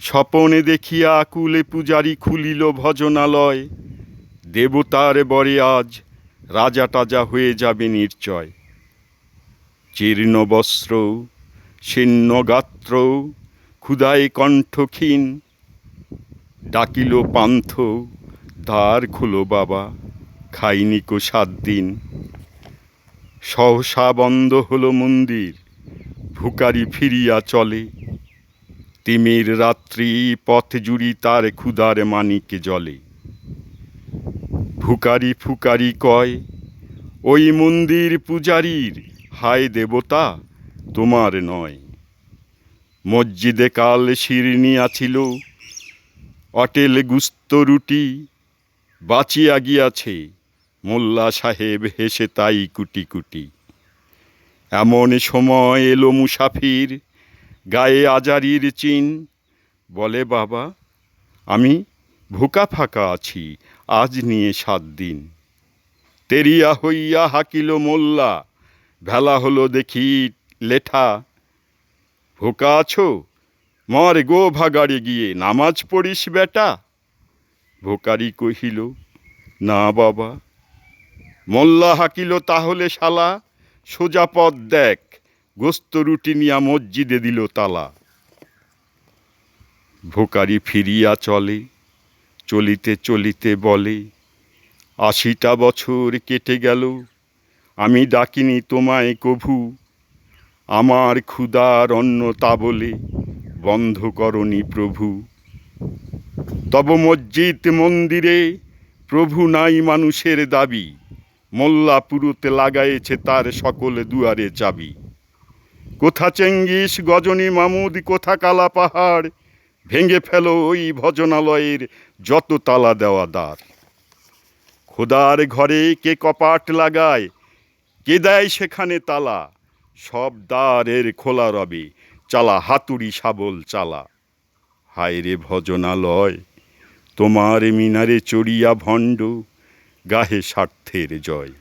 স্বপনে দেখিয়া আকুলে পূজারি খুলিল ভজনালয়। দেবতার বরে আজ রাজা টাজা হয়ে যাবে নির্চয় জীর্ণ বস্ত্র ছিন্ন গাত্র ক্ষুদায় কণ্ঠক্ষীণ। ডাকিল পান্থ দ্বার খুলো বাবা, খাইনি কো সাত দিন। সহসা বন্ধ হলো মন্দির, ভুকারি ফিরিয়া চলে। তিমির রাত্রি পথ জুড়ি তার ক্ষুদার মানিকে জলে। ফুকারি ফুকারি কয়, ওই মন্দির পূজারীর, হায় দেবতা, তোমার নয়। মসজিদে কাল শিরনি আছিল, অটেল গুস্ত রুটি, বাঁচিয়া গিয়াছে, মোল্লা সাহেব হেসে তাই কুটি কুটি এমন সময় এলো মুসাফির গায়ে আজারির চিন। বলে, বাবা, আমি ভুকা ফাঁকা আছি, আজ নিয়ে সাত দিন। তেরিয়া হইয়া হাকিল মোল্লা, ভেলা হলো দেখি লেঠা। ভোকা আছো? মর গো ভাগাড়ে গিয়ে, নামাজ পড়িস বেটা? ভোকারি কহিল, না বাবা। মোল্লা হাকিল তাহলে শালা, সোজা পথ দেখ। গোস্ত রুটি নিয়া মসজিদে দিল তালা। ভোকারি ফিরিয়া চলে, চলিতে চলিতে বলে, আশিটা বছর কেটে গেল, আমি ডাকিনি তোমায় কভু। আমার ক্ষুদার অন্ন তা বলে, বন্ধ করনি প্রভু। তব মসজিদ মন্দিরে প্রভু নাই মানুষের দাবি মোল্লা পুরুতে লাগাইছে তার সকল দুয়ারে চাবি। কোথা চেঙ্গিস গজনী মামুদ, কোথা কালা পাহাড়? ভেঙে ফেলো ওই ভজনালয়ের যত তালা দেওয়া দ্বার। খোদার ঘরে কে কপাট লাগায়, কে দেয় সেখানে তালা? সব দ্বারের খোলা রবে, চালা হাতুড়ি শাবল চালা। হায় রে ভজনালয়, তোমার মিনারে চড়িয়া ভণ্ড, গাহে স্বার্থের জয়।